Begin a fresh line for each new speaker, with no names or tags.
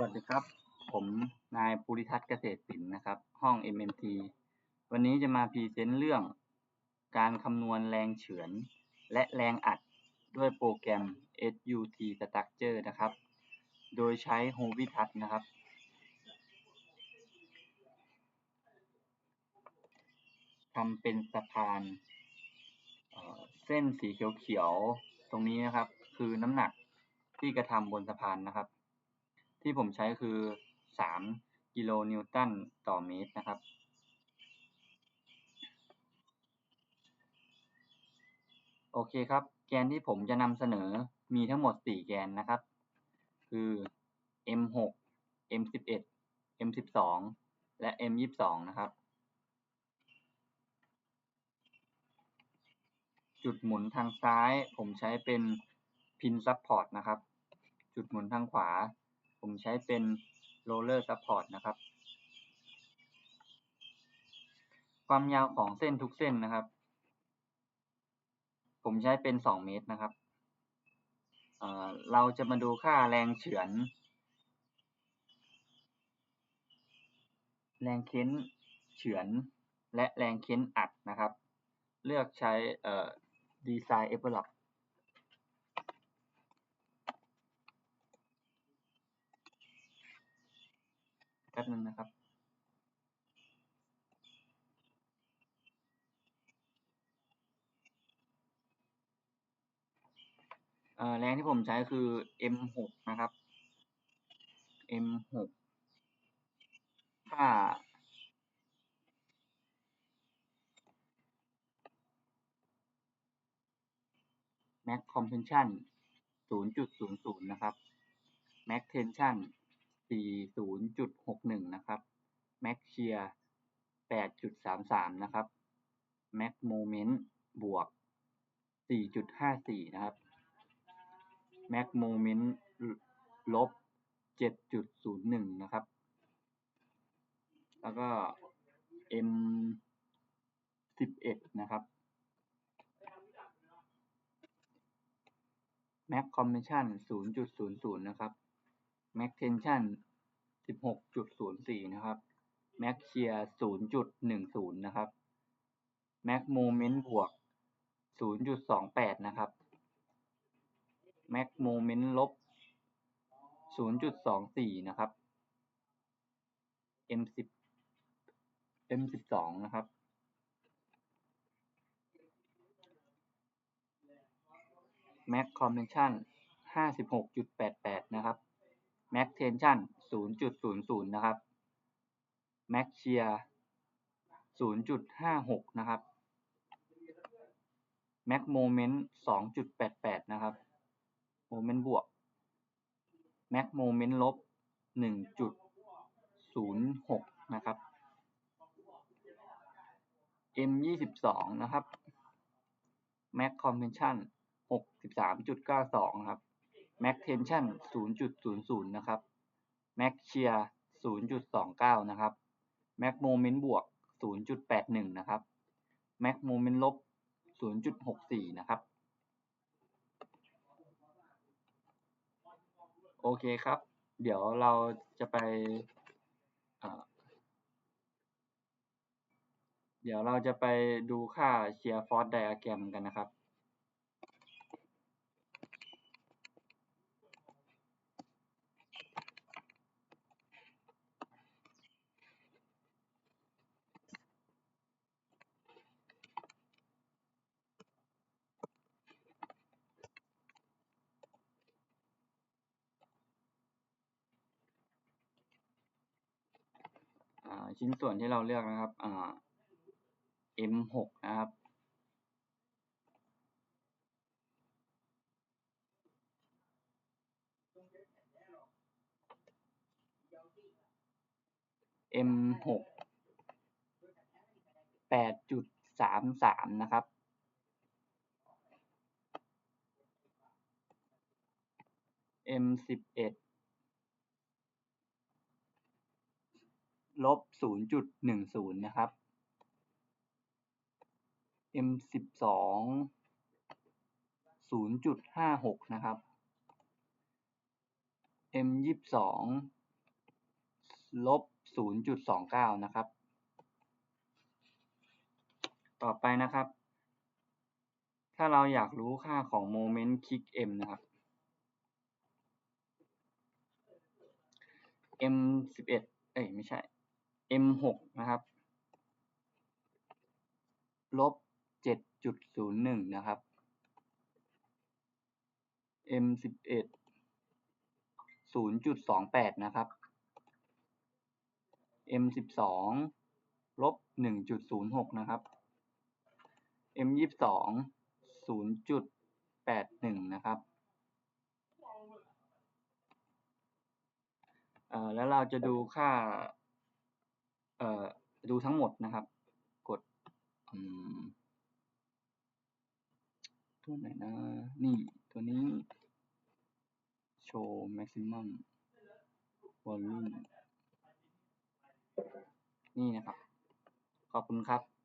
วัสดีครับ ผมนายภูริทัศน์เกษตรศิลป์นะครับ ห้อง MMT วันนี้จะมาพรีเซนต์เรื่อง การคำนวณแรงเฉือน และแรงอัดด้วยโปรแกรม SUT Structure นะครับ โดยใช้ h o v i t o u c h นะครับ ทำเป็นสะพานเส้นสีเขียวๆ ตรงนี้นะครับ คือน้ำหนักที่กระทำบนสะพานนะครับ ที่ผมใช้คือ 3 กิโลนิวตันต่อเมตรนะครับ โอเคครับ แกนที่ผมจะนำเสนอมีทั้งหมด 4 แกนนะครับ คือ M6 M11 M12 และ M22 นะครับ จุดหมุนทางซ้ายผมใช้เป็นพินซับพอร์ตนะครับ จุดหมุนทางขวา ผมใช้เป็นโรลเลอร์ซับพอร์ตนะครับ ความยาวของเส้นทุกเส้นนะครับ ผมใช้เป็น 2 เมตรนะครับเเราจะมาดูค่าแรงเฉือน แรงเค้นเฉือนและแรงเค้นอัดนะครับ เลือกใช้ดีไซน์เอเวอร์ล็อก ป๊บนึงนะครับแรงที่ผมใช้คือ M6 นะครับ M6 ค่า max compression 0.00 นะครับ max tension สี่ศูนย์จุดหกหนึ่งนะครับแม็กเชียแปดจุดสามสามนะครับแม็กโมเมนต์บวกสี่จุดห้าสี่นะครับแม็กโมเมนต์ลบเจ็ดจุดศูนย์หนึ่งนะครับ แล้วก็ M สิบเอ็ดนะครับแม็กคอมมิชชั่นศูนย์จุดศูนย์ศูนย์นะครับ max tension 16.04 นะครับ max shear 0.10 นะครับ max moment บวก 0.28 นะครับ max moment ลบ 0.24 นะครับ M10 M12 นะครับ max compression 56.88 นะครับ max tension 0.00 นะครับ max shear 0.56 นะครับ max moment 2.88 นะครับ moment บวก max moment ลบ 1.06 นะครับ M 22นะครับ max compression 63.92 ครับ max tension 0.00 นะครับ max shear 0.29 นะครับ max moment บวก 0.81 นะครับ max moment ลบ 0.64 นะครับ โอเคครับ เดี๋ยวเราจะไปเดี๋ยวเราจะไปดูค่า shear force diagram กันนะครับ ชิ้นส่วนที่เราเลือกนะครับ M6 นะครับ M6 8.33 นะครับ M11 ลบ 0.10 นะครับ M สิบสอง0.56 นะครับ M ยี่สิบสองลบศูนย์จุดสองเก้านะครับ ต่อไปนะครับ ถ้าเราอยากรู้ค่าของโมเมนต์คลิก m นะครับ m สิบเอ็ดเอ้ยไม่ใช่ m หกนะครับลบเจ็ดจุดศูนย์หนึ่งนะครับ m สิบเอ็ดศูนย์จุดสองแปดนะครับ m สิบสองลบหนึ่งจุดศูนย์หกนะครับ m ยี่สิบสองศูนย์จุดแปดหนึ่งนะครับอ่อแล้วเราจะดูค่า เอ่อดูทั้งหมดนะครับ กดตัวไหนนะ นี่ตัวนี้ show maximum volume นี่นะครับ ขอบคุณครับ